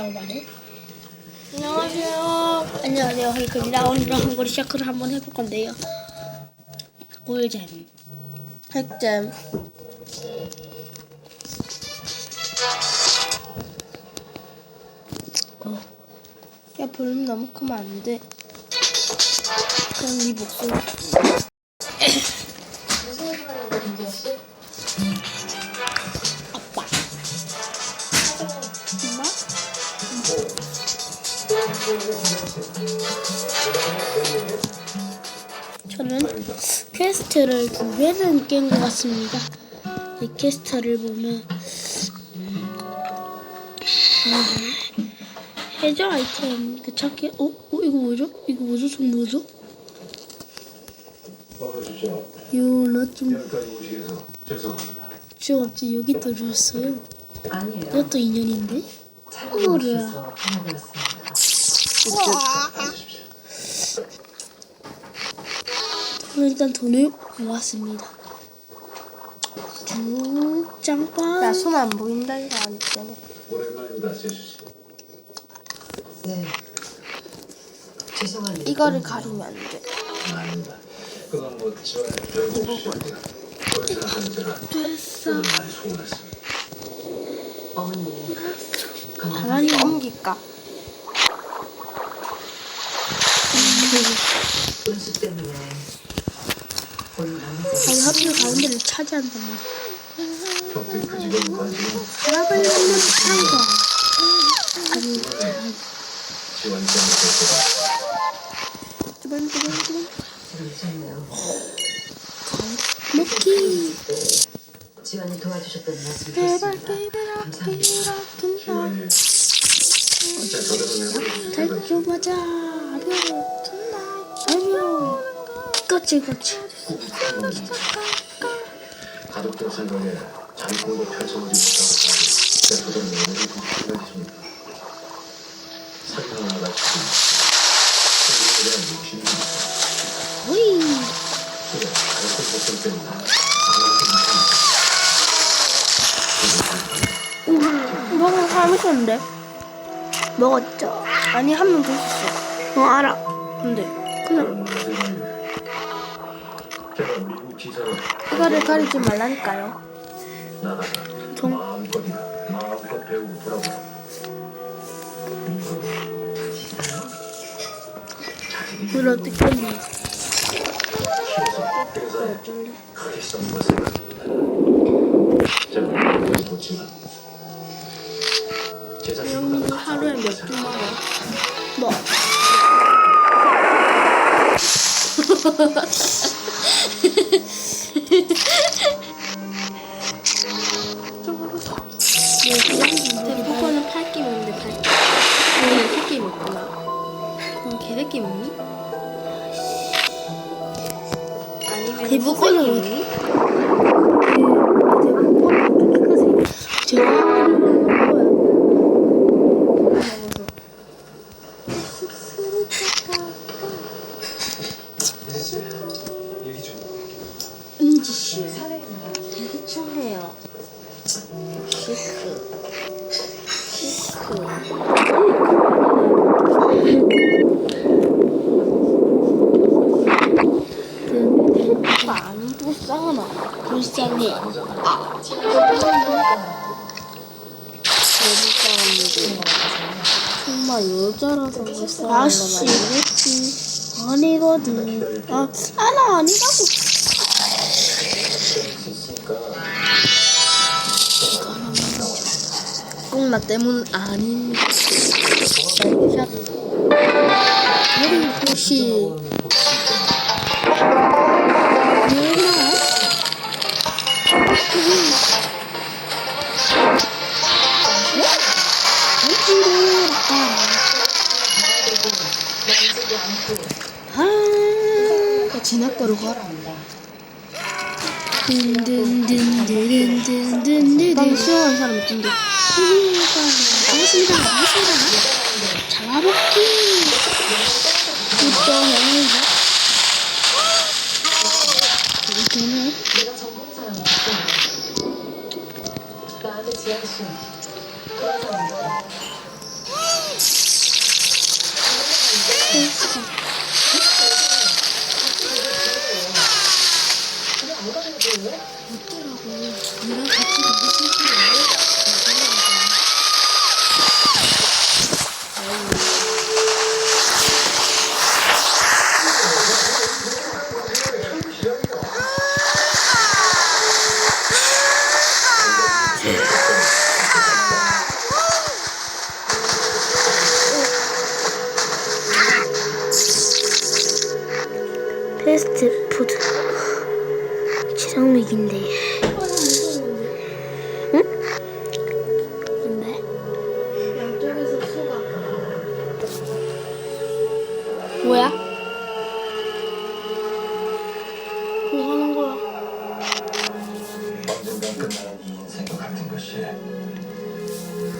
헐크라고 말해. 안녕하세요. 안녕하세요. 헐크입니다. 오늘은 한거리 샤크를 한번 해볼 건데요. 꿀잼. 핵잼. 어. 야, 볼륨 너무 크면 안 돼. 그럼 네 목소리. 저는 퀘스트를 두 배는 깬 것 같습니다. 이 퀘스트를 보면 음, 해저 아이템 그 찾기 어? 어 이거 뭐죠? 이거 뭐죠? 좀 뭐죠? 요나좀 오시게서 죄송합니다. 저 갑자기 여기 떨어졌어요. 아니에요. 이것도 인연인데? 뭐야. 오셔서 저는 일단 돈을 모았습니다. 쭉 짱빵. 나 손 안 보인다 이거 안 때문에. 오랜만입니다, 세수 씨. 네. 죄송합니다. 이거를 가리면 안 돼. 아닙니다. 그건 뭐 지원해 별거 없으십니다. 거기서 하는 제가 됐어. 많이 소원했습니다. 어머니. 가만히 옮길까? 분수 때문에 남은 자기 학교 가운데를 차지한단 말이야. 그 바람을 넣는 상거. 아니, 때문에 뚜벅뚜벅뚜벅. 들으셨네요. 먹기. 지원이 도와주셨다는 말씀 제발 드렸습니다. 진짜 저대로 내버려두면 달콤하자. 아벼. 그치 그치. 가족들 생각에 잠깐도 펼쳐보지 못하고 제 소장이 오늘이 불편해집니다. 사진 하나 같이 생명에 대한 욕심이. 오이. 그래, 때문에 먹은 사람 있었는데. 먹었죠? 아니 한 명 더 있었어. 어 알아. 근데 그냥 이거를 가리지 말라니까요. 돌아보라. 물 어떻게 했니? 제 자신보다 하루에 몇분 먹어? 뭐? 수새끼 먹니? 제가 하루를 먹는 거야. 얘기 좀 은지 씨. 대충 해요. 시크. 시크. 오빠 안 불쌍하나? 불쌍해. 정말 여자라서 불쌍한 아씨. 아니거든. 아, 아, 나 아니라고. 꼭나 때문 아닌. 우리 도시. 아, 지나가로 가라. 든든든든든든든. 난 수영한 사람 있던데. 반갑습니다. 반갑습니다. 잡아먹기. 굿정 영리 나한테 지현 씨. 그런 사람 가. 안 가는 게 좋은데? 있더라고. 누랑 같이 패스트푸드. 지정맥인데. 응? 뭔데?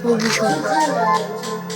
어, 무서워.